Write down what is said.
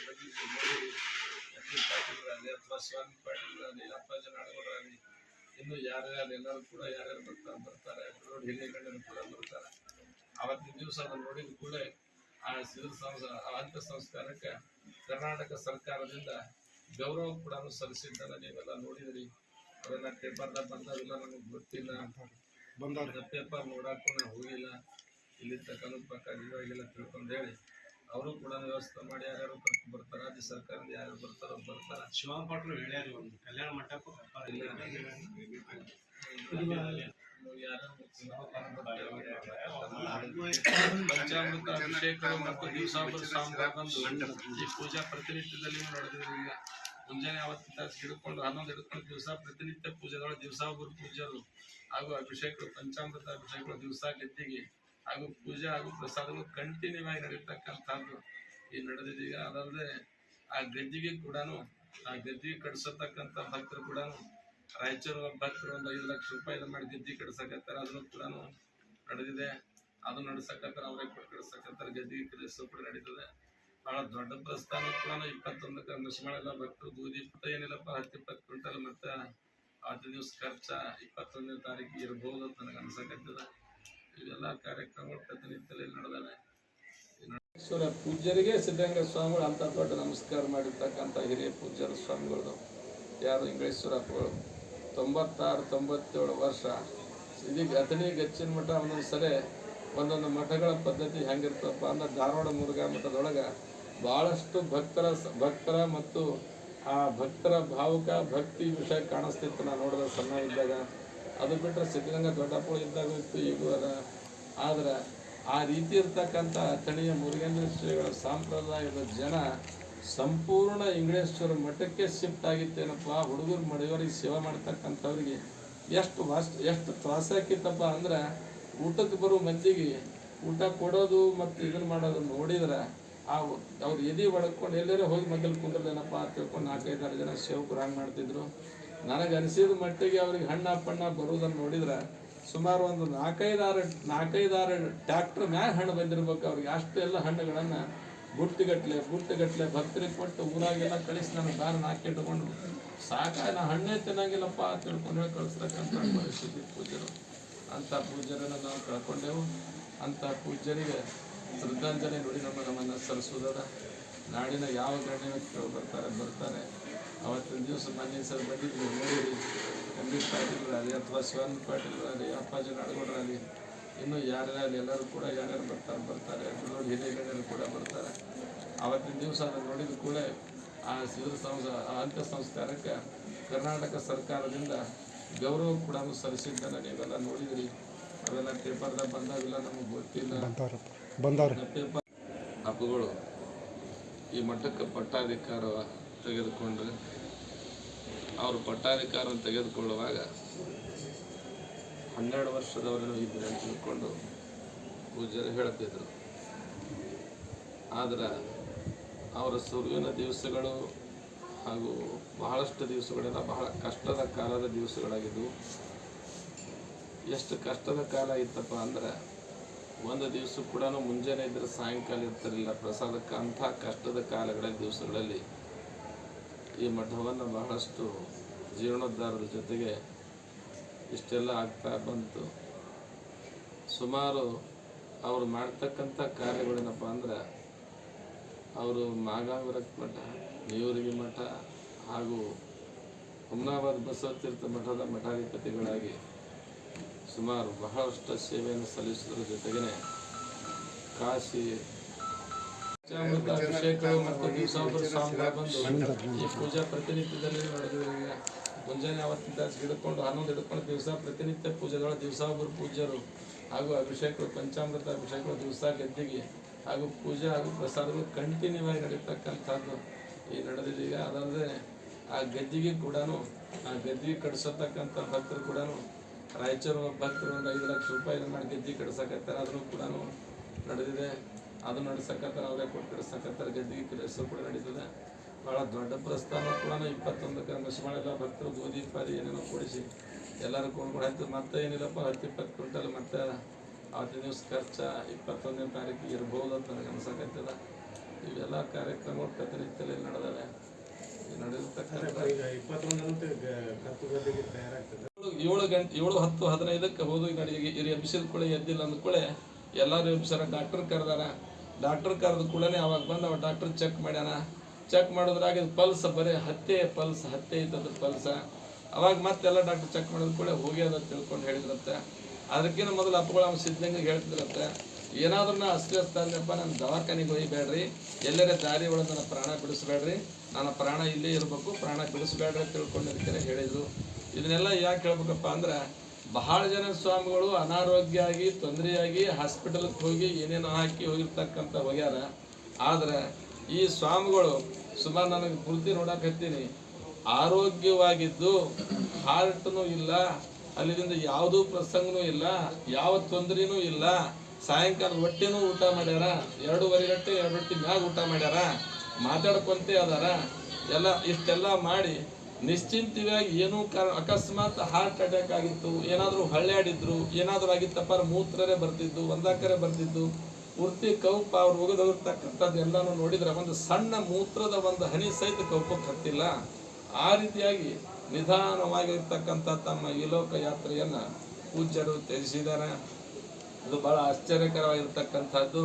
ಬಂದಿದ್ದು ನೋಡಿ ಅಪ್ಪಾಜಿ ನಾಡಗೌಡರಾಗಲಿ ಇನ್ನು ಯಾರ್ಯಾರು ಎಲ್ಲರೂ ಕೂಡ ಯಾರ್ಯಾರು ಬರ್ತಾ ಬರ್ತಾರೆ ನೋಡಿ ಹಿರಿಯ ಗಣ್ಯರು ಕೂಡ ಬರ್ತಾರೆ ಅವತ್ತಿನ ದಿವಸ ಅದನ್ನು ನೋಡಿದ ಕೂಡಲೇ ಆ ಸಿವಿಲ್ ಸಂಸ ಅಂತ್ಯ ಸಂಸ್ಕಾರಕ್ಕೆ ಕರ್ನಾಟಕ ಸರ್ಕಾರದಿಂದ ಗೌರವ ಕೂಡ ಸಲ್ಲಿಸಿದ್ದಲ್ಲ ನೀವೆಲ್ಲ ನೋಡಿದ್ರಿ ಅದನ್ನ ಪೇಪರ್ದಾಗ ಬಂದಾವೆಲ್ಲ ನಮಗೆ ಗೊತ್ತಿಲ್ಲ ಬಂದವ್ರೆ. ಪೇಪರ್ ನೋಡಕ್ಕೂ ನಾನು ಹೋಗಿಲ್ಲ ಇಲ್ಲಿರ್ತಕ್ಕಂಥ ಪ್ರಕಾರ ಇವಾಗೆಲ್ಲ ತಿಳ್ಕೊಂಡು ಹೇಳಿ. ಅವರು ಕೂಡ ವ್ಯವಸ್ಥೆ ಮಾಡಿ ಯಾರ್ಯಾರು ಬರ್ತಾರ ಬರ್ತಾರೆ ರಾಜ್ಯ ಸರ್ಕಾರದಿಂದ ಯಾರು ಬರ್ತಾರೋ ಬರ್ತಾರೆ. ಶಿವಂ ಪಾಟ್ರು ಹೇಳ್ಯಾರಿ ಒಂದು ಕಲ್ಯಾಣ ಮಂಟಪ ಇಲ್ಲ. ಪಂಚಾಮೃತ ಅಭಿಷೇಕಗಳು ಮತ್ತು ದಿವಸಾಂಬರ ಬಂದು ಈ ಪೂಜಾ ಪ್ರತಿನಿತ್ಯದಲ್ಲಿ ನಡೆದಿರಲಿಲ್ಲ ಈಗ ಮುಂಜಾನೆ ಅವತ್ತಿನ ತಾಸು ಹಿಡ್ಕೊಂಡು ಹನ್ನೊಂದು ಹಿಡ್ಕೊಂಡು ದಿವಸ ಪ್ರತಿನಿತ್ಯ ಪೂಜೆಗಳು ದಿವಸಾಂಬರ ಪೂಜರು ಹಾಗೂ ಅಭಿಷೇಕಗಳು ಪಂಚಾಮೃತ ಅಭಿಷೇಕಗಳು ದಿವಸ ಗೆದ್ದಿಗೆ ಹಾಗೂ ಪೂಜೆ ಹಾಗೂ ಪ್ರಸಾದಗಳು ಕಂಟಿನ್ಯೂ ಆಗಿ ನಡೀತಕ್ಕಂಥದ್ದು ಈ ನಡೆದಿದೀಗ ಅದಲ್ಲದೆ ಆ ಗದ್ದಿಗೆ ಕೂಡ ಆ ಗದ್ದಿಗೆ ಕಟ್ಸತಕ್ಕಂಥ ಭಕ್ತರು ಕೂಡ ರಾಯಚೂರು ಭಕ್ತರು ಒಂದು ಐದು ಲಕ್ಷ ರೂಪಾಯಿ ಇದು ಮಾಡಿ ಗದ್ದಿ ಕಟ್ಸಕತ್ತಾರೆ. ಅದನ್ನು ಕೂಡ ನಡೆದಿದೆ. ಅದು ನಡೆಸಕತ್ತಾರೆ, ಅವರೇ ಕೂಡ ಕಟ್ಸಕತ್ತಾರೆ. ಗದ್ದಿಗೆ ಕಲಿಸೋ ಕೂಡ ನಡೀತದೆ. ಬಹಳ ದೊಡ್ಡ ಪ್ರಸ್ಥಾನ ಕೂಡ ಇಪ್ಪತ್ತೊಂದಕ್ಕೆ ನಶಮಾಳೆಲ್ಲ ಭಕ್ತರು ಬೂದಿ ಇಪ್ಪತ್ತ ಏನಿಲ್ಲಪ್ಪ, ಹತ್ತು ಇಪ್ಪತ್ತು ಕ್ವಿಂಟಲ್ ಮತ್ತೆ ಹತ್ತು ದಿವಸ ಖರ್ಚ ಇಪ್ಪತ್ತೊಂದನೇ ತಾರೀಕು ಇರ್ಬೋದು ಅಂತ ನನಗೆ ಅನ್ಸಕತ್ತದ. ಇವೆಲ್ಲ ಕಾರ್ಯಕ್ರಮಗಳು ನಡೆದವೆ. ಈಶ್ವರ ಪೂಜ್ಯರಿಗೆ ಸಿದ್ಧಗಂಗಾ ಸ್ವಾಮಿಗಳು ಅಂತ ದೊಡ್ಡ ನಮಸ್ಕಾರ ಮಾಡಿರ್ತಕ್ಕಂಥ ಹಿರಿಯ ಪೂಜ್ಯರ ಸ್ವಾಮಿಗಳು ಯಾರು ಇಂಗ್ಲೇಶ್ವರಪ್ಪಗಳು? ತೊಂಬತ್ತಾರು, ತೊಂಬತ್ತೇಳು ವರ್ಷ. ಇದೀಗ ಅಥಣಿ, ಗಚ್ಚಿನ ಮಠ ಒಂದೊಂದು ಸರಿ ಒಂದೊಂದು ಮಠಗಳ ಪದ್ಧತಿ ಹೆಂಗಿರ್ತಪ್ಪ ಅಂದ್ರೆ ಧಾರವಾಡ ಮುರುಘಾ ಮಠದೊಳಗೆ ಭಾಳಷ್ಟು ಭಕ್ತರ ಭಕ್ತರ ಮತ್ತು ಆ ಭಕ್ತರ ಭಾವುಕ, ಭಕ್ತಿ ವಿಷಯ ಕಾಣಿಸ್ತಿತ್ತು. ನಾನು ನೋಡಿದ ಸಣ್ಣ ಇದ್ದಾಗ ಅದು ಬಿಟ್ಟರೆ ಸಿದ್ಧಗಂಗಾ ದೊಡ್ಡಪ್ಪಳು ಇದ್ದಾಗ ಇತ್ತು ಈಗ ಆದ್ರೆ ಆ ರೀತಿ ಇರ್ತಕ್ಕಂಥ ತಳಿಯ ಮುರುಗೇಂದ್ರ ಶ್ರೀಗಳ ಸಾಂಪ್ರದಾಯದ ಜನ ಸಂಪೂರ್ಣ ಇಂಗ್ಲೇಶ್ವರ ಮಠಕ್ಕೆ ಶಿಫ್ಟ್ ಆಗಿತ್ತೇನಪ್ಪ? ಹುಡುಗರು ಮಡಿಯವರಿಗೆ ಸೇವೆ ಮಾಡ್ತಕ್ಕಂಥವ್ರಿಗೆ ಎಷ್ಟು ವಾಸ್, ಎಷ್ಟು ತ್ರಾಸ ಆಕಿತ್ತಪ್ಪ ಅಂದ್ರೆ ಊಟಕ್ಕೆ ಬರೋ ಮಂದಿಗೆ ಊಟ ಕೊಡೋದು ಮತ್ತು ಇದನ್ನ ಮಾಡೋದು ನೋಡಿದ್ರೆ ಆ ಅವ್ರು ಎದಿ ಒಡ್ಕೊಂಡು ಎಲ್ಲರೂ ಹೋಗಿ ಮಗ್ಗಲ್ ಕುಂದ್ರದೇನಪ್ಪ ತಿಳ್ಕೊಂಡು ನಾಲ್ಕೈದಾರು ಜನ ಸೇವಕರು ಹಂಗೆ ಮಾಡ್ತಿದ್ರು. ನನಗೆ ಅನಿಸಿದ ಮಟ್ಟಿಗೆ ಅವ್ರಿಗೆ ಹಣ್ಣ, ಪಣ್ಣ ಬರುವುದನ್ನು ನೋಡಿದ್ರೆ ಸುಮಾರು ಒಂದು ನಾಲ್ಕೈದಾರು ನಾಲ್ಕೈದಾರು ಟ್ಯಾಕ್ಟರ್ ಮ್ಯಾಗ ಹಣ್ಣು ಬಂದಿರ್ಬೇಕು. ಅವ್ರಿಗೆ ಅಷ್ಟೆಲ್ಲ ಹಣ್ಣುಗಳನ್ನು ಬುಟ್ಟಿಗಟ್ಲೆ ಬುಟ್ಟಿಗಟ್ಲೆ ಭಕ್ತರಿಗೆ ಕೊಟ್ಟು ಊರಾಗೆಲ್ಲ ಕಳಿಸಿ ನಾನು ದಾರ ಹಾಕಿಟ್ಕೊಂಡು ಸಾಕ ನಾ ಹಣ್ಣೇ ತಿನ್ನಂಗಿಲ್ಲಪ್ಪ ತಿಳ್ಕೊಂಡು ಹೇಳಿ ಕಳಿಸ್ತಕ್ಕಂಥ ಪರಿಸ್ಥಿತಿ ಪೂಜ್ಯರು. ಅಂಥ ಪೂಜ್ಯರನ್ನು ನಾವು ಕಳ್ಕೊಂಡೆವು. ಅಂಥ ಪೂಜ್ಯರಿಗೆ ಶ್ರದ್ಧಾಂಜಲಿ ನೋಡಿ ನಮ್ಮ ನಮ್ಮನ್ನು ಸಲ್ಲಿಸೋದರ ನಾಡಿನ ಯಾವ ಗಣ್ಯ ವ್ಯಕ್ತಿಗಳು ಬರ್ತಾರೆ ಬರ್ತಾರೆ. ಅವತ್ತಿನ ದಿವಸ ಮನೆ ಸರ್ ಬಂದಿದ್ವಿ ನೋಡಿರಿ ಖಂಡಿತ ಪಾಟೀಲ್ರಾಗಲಿ ಅಥವಾ ಪಾಟೀಲ್ ಪಾಟೀಲ್ರಾಗಲಿ ಅಪ್ಪಾಜಿ ನಾಡಗೌಡರಾಗಲಿ ಇನ್ನು ಯಾರ್ಯಾರು ಎಲ್ಲರೂ ಕೂಡ ಯಾರ್ಯಾರು ಬರ್ತಾರೆ ಬರ್ತಾರೆ. ನೋಡಿ ಹಿರಿಯ ಗಣ್ಯರು ಕೂಡ ಬರ್ತಾರೆ. ಅವತ್ತಿನ ದಿವಸ ಅದನ್ನು ನೋಡಿದ ಕೂಡ ಆ ಸಿವಿಲ್ ಸಂಸ ಆ ಅಂತ್ಯ ಸಂಸ್ಕಾರಕ್ಕೆ ಕರ್ನಾಟಕ ಸರ್ಕಾರದಿಂದ ಗೌರವ ಕೂಡ ಸಲ್ಲಿಸಿದ್ದನ್ನು ನೀವೆಲ್ಲ ನೋಡಿದಿರಿ. ಅವೆಲ್ಲ ಪೇಪರ್ದಾಗ ಬಂದಾವೆಲ್ಲ ನಮಗೆ ಗೊತ್ತಿಲ್ಲ. ಬಂದವ್ರೆ. ಪೇಪರ್ ಹಬ್ಬಗಳು ಈ ಮಠಕ್ಕೆ ಪಟ್ಟಾಧಿಕಾರ ತೆಗೆದುಕೊಂಡ್ರೆ ಅವರು ಪಟ್ಟಾಧಿಕಾರ ತೆಗೆದುಕೊಳ್ಳುವಾಗ ಹನ್ನೆರಡು ವರ್ಷದವರೇನೋ ಇದ್ರೆ ಅಂತ ತಿಳ್ಕೊಂಡು ಪೂಜಾರಿ ಹೇಳ್ತಿದ್ರು ಆದ್ರೆ ಅವರ ಸುರುವಿನ ದಿವಸಗಳು ಹಾಗೂ ಬಹಳಷ್ಟು ದಿವಸಗಳೆಲ್ಲ ಬಹಳ ಕಷ್ಟದ ಕಾಲದ ದಿವಸಗಳಾಗಿದ್ದವು ಎಷ್ಟು ಕಷ್ಟದ ಕಾಲ ಇತ್ತಪ್ಪ ಅಂದ್ರೆ ಒಂದು ದಿವಸ ಕೂಡ ಮುಂಜಾನೆ ಇದ್ದರೆ ಸಾಯಂಕಾಲ ಇರ್ತಿರಲಿಲ್ಲ ಪ್ರಸಾದಕ್ಕೆ ಅಂಥ ಕಷ್ಟದ ಕಾಲಗಳ ದಿವಸಗಳಲ್ಲಿ ಈ ಮಠವನ್ನು ಬಹಳಷ್ಟು ಜೀರ್ಣೋದ್ಧಾರದ ಜೊತೆಗೆ ಇಷ್ಟೆಲ್ಲ ಆಗ್ತಾ ಬಂತು. ಸುಮಾರು ಅವರು ಮಾಡ್ತಕ್ಕಂಥ ಕಾರ್ಯಗಳೇನಪ್ಪ ಅಂದ್ರೆ, ಅವರು ಮಾಗಾವರಕ ಮಠ, ನೀವರಿಗೆ ಮಠ ಹಾಗೂ ಹುಮ್ನಾಬಾದ್ ಬಸವತೀರ್ಥ ಮಠದ ಮಠಾಧಿಪತಿಗಳಾಗಿ ಸುಮಾರು ಬಹಳಷ್ಟು ಸೇವೆಯನ್ನು ಸಲ್ಲಿಸುವುದರ ಜೊತೆಗೇನೆ ಕಾಶಿ ಪಂಚಾಮೃತ ಅಭಿಷೇಕಗಳು ಮತ್ತು ದಿವಸಾಂಬರ ಸ್ವಾಮಿಗಳು ಬಂದು ಈ ಪೂಜಾ ಪ್ರತಿನಿತ್ಯದಲ್ಲಿ ಮುಂಜಾನೆ ಅವತ್ತಿಂದ ಹಿಡ್ಕೊಂಡು ಹನ್ನೊಂದು ಹಿಡ್ಕೊಂಡು ದಿವಸ ಪ್ರತಿನಿತ್ಯ ಪೂಜೆಗಳ ದಿವಸ ಒಬ್ಬರು ಪೂಜ್ಯರು ಹಾಗೂ ಅಭಿಷೇಕಗಳು, ಪಂಚಾಮೃತ ಅಭಿಷೇಕಗಳು ದಿವಸ ಗದ್ದಿಗೆ ಹಾಗೂ ಪೂಜೆ ಹಾಗೂ ಪ್ರಸಾದಗಳು ಕಂಟಿನ್ಯೂ ಆಗಿ ನಡೀತಕ್ಕಂಥದ್ದು ಈ ನಡೆದಿದೆ. ಈಗ ಅದಲ್ಲದೆ ಆ ಗದ್ದಿಗೆ ಕೂಡ ಆ ಗದ್ದಿಗೆ ಕಟ್ಸತಕ್ಕಂಥ ಭಕ್ತರು ಕೂಡ ರಾಯಚೂರು ಭಕ್ತರು ಒಂದು ಐದು ಲಕ್ಷ ರೂಪಾಯಿ ಮಾಡಿ ಗದ್ದಿಗೆ ಕಟ್ಸಕತ್ತಾರ. ಅದನ್ನು ಕೂಡ ನಡೆದಿದೆ. ಅದು ನಡೆಸಕತ್ತಾರ ಅವರೇ ಕೊಟ್ಟು ಸಕತ್ತರ ಗದ್ದಿಗೆ ಕಲಿಸೋ ಕೂಡ ನಡೀತದೆ. ಭಾಳ ದೊಡ್ಡ ಪ್ರಸ್ಥಾನ ಕೂಡ ಇಪ್ಪತ್ತೊಂದಕ್ಕೆ ಮಸಿಮಾಳೆಲ್ಲ ಭಕ್ತರು ಗೋಧಿ ಪಾರಿ ಏನೇನೋ ಕೊಡಿಸಿ ಎಲ್ಲರೂ ಕೊಂಡ್ಕೊಂಡು ಆಯ್ತು. ಮತ್ತೆ ಏನಿಲ್ಲಪ್ಪ ಹತ್ತು ಇಪ್ಪತ್ತು ಕ್ವಿಂಟಲ್ ಮತ್ತೆ ಅವತ್ತಿನ ದಿವಸ ಖರ್ಚ ಇಪ್ಪತ್ತೊಂದನೇ ತಾರೀಕಿಗೆ ಇರ್ಬೋದು ಅಂತ ನನಗೆ ಅನ್ಸಕತ್ತದ. ಇವೆಲ್ಲ ಕಾರ್ಯಕ್ರಮಗಳು ಪ್ರತಿನಿತ್ಯದಲ್ಲಿ ನಡೆದವೆ. ಏಳು ಗಂಟೆ ಏಳು ಹತ್ತು ಹದಿನೈದಕ್ಕೆ ಹೋದು ಇಲ್ಲಿ ಎಬ್ಸಿದ ಕೂಡ ಎದ್ದಿಲ್ಲ ಅಂದ ಎಲ್ಲಾರು ಎಲ್ಲರೂ ಎಬ್ಸಾರ ಡಾಕ್ಟರ್ ಕರೆದಾರ ಡಾಕ್ಟರ್ ಕರೆದ ಕೂಡಲೇ ಅವಾಗ ಬಂದು ಅವ ಡಾಕ್ಟರ್ ಚೆಕ್ ಮಾಡ್ಯಾನ. ಚೆಕ್ ಮಾಡೋದ್ರಾಗ ಪಲ್ಸ್ ಬರೀ ಹತ್ತೆ ಪಲ್ಸ್ ಹತ್ತೆ ಇದ್ದದ್ದು ಪಲ್ಸ ಅವಾಗ ಮತ್ತೆಲ್ಲ ಡಾಕ್ಟರ್ ಚೆಕ್ ಮಾಡಿದ ಕೂಡ ಅದ ತಿಳ್ಕೊಂಡು ಹೇಳಿದ್ರಂತೆ. ಅದಕ್ಕಿಂತ ಮೊದಲು ಅಪ್ಪಗಳು ಅವ್ನು ಸಿದ್ಧಂಗೆ ಹೇಳ್ತಿರತ್ತೆ ಏನಾದ್ರೂ ನಾ ಅಸ್ವಸ್ಥ ಅಂದ್ರಪ್ಪ ನಾನು ದವಾಖಾನೆಗೆ ಒಯ್ಬೇಡ್ರಿ ಎಲ್ಲರ ದಾರಿ ಒಳಗೆ ನನ್ನ ಪ್ರಾಣ ಬಿಡಿಸ್ಬೇಡ್ರಿ. ನನ್ನ ಪ್ರಾಣ ಇಲ್ಲೇ ಇರಬೇಕು, ಪ್ರಾಣ ಬಿಡಿಸ್ಬೇಡ್ರಿ ತಿಳ್ಕೊಂಡಿರ್ತಾರೆ ಹೇಳಿದ್ರು. ಇದನ್ನೆಲ್ಲ ಯಾಕೆ ಹೇಳ್ಬೇಕಪ್ಪ ಅಂದ್ರೆ ಬಹಳ ಜನ ಸ್ವಾಮಿಗಳು ಅನಾರೋಗ್ಯ ಆಗಿ ತೊಂದರೆಯಾಗಿ ಹಾಸ್ಪಿಟಲ್ಗೆ ಹೋಗಿ ಏನೇನೋ ಹಾಕಿ ಹೋಗಿರ್ತಕ್ಕಂಥ ಹೋಗ್ಯಾರ. ಆದ್ರೆ ಈ ಸ್ವಾಮಿಗಳು ಸುಮಾರು ನನಗೆ ಪೂರ್ತಿ ನೋಡಕತ್ತೀನಿ ಆರೋಗ್ಯವಾಗಿದ್ದು ಹಾರ್ಟ್ನೂ ಇಲ್ಲ, ಅಲ್ಲಿಂದ ಯಾವುದೂ ಪ್ರಸಂಗನೂ ಇಲ್ಲ, ಯಾವ ತೊಂದರೆನೂ ಇಲ್ಲ. ಸಾಯಂಕಾಲ ಹೊಟ್ಟೆನೂ ಊಟ ಮಾಡ್ಯಾರ, ಎರಡೂವರೆ ಗಂಟೆ, ಎರಡು ಗಂಟೆ ಮ್ಯಾಗ ಊಟ ಮಾಡ್ಯಾರ. ಮಾತಾಡ್ಕೊಂತೇ ಅದಾರ. ಎಲ್ಲ ಇಷ್ಟೆಲ್ಲ ಮಾಡಿ ನಿಶ್ಚಿಂತವಾಗಿ ಏನೂ ಕಾರಣ ಅಕಸ್ಮಾತ್ ಹಾರ್ಟ್ ಅಟ್ಯಾಕ್ ಆಗಿತ್ತು. ಏನಾದರೂ ಹಳ್ಳ್ಯಾಡಿದ್ರು ಏನಾದರೂ ಆಗಿತ್ತಪ್ಪ ಮೂತ್ರರೇ ಬರ್ತಿದ್ದು ಒಂದಾಕರೆ ಬರ್ತಿದ್ದು ಪೂರ್ತಿ ಕೌಪ ಅವ್ರು ಹೋಗದೋಗಿರ್ತಕ್ಕಂಥದ್ದು ಎಲ್ಲನೂ ನೋಡಿದ್ರೆ ಒಂದು ಸಣ್ಣ ಮೂತ್ರದ ಒಂದು ಹನಿ ಸಹಿತ ಕೌಪಕ್ಕೆ ಹತ್ತಿಲ್ಲ. ಆ ರೀತಿಯಾಗಿ ನಿಧಾನವಾಗಿರ್ತಕ್ಕಂಥ ತಮ್ಮ ಈ ಲೋಕ ಯಾತ್ರೆಯನ್ನ ಪೂಜ್ಯರು ತ್ಯಜಿಸಿದ್ದಾರೆ. ಅದು ಬಹಳ ಆಶ್ಚರ್ಯಕರವಾಗಿರ್ತಕ್ಕಂಥದ್ದು.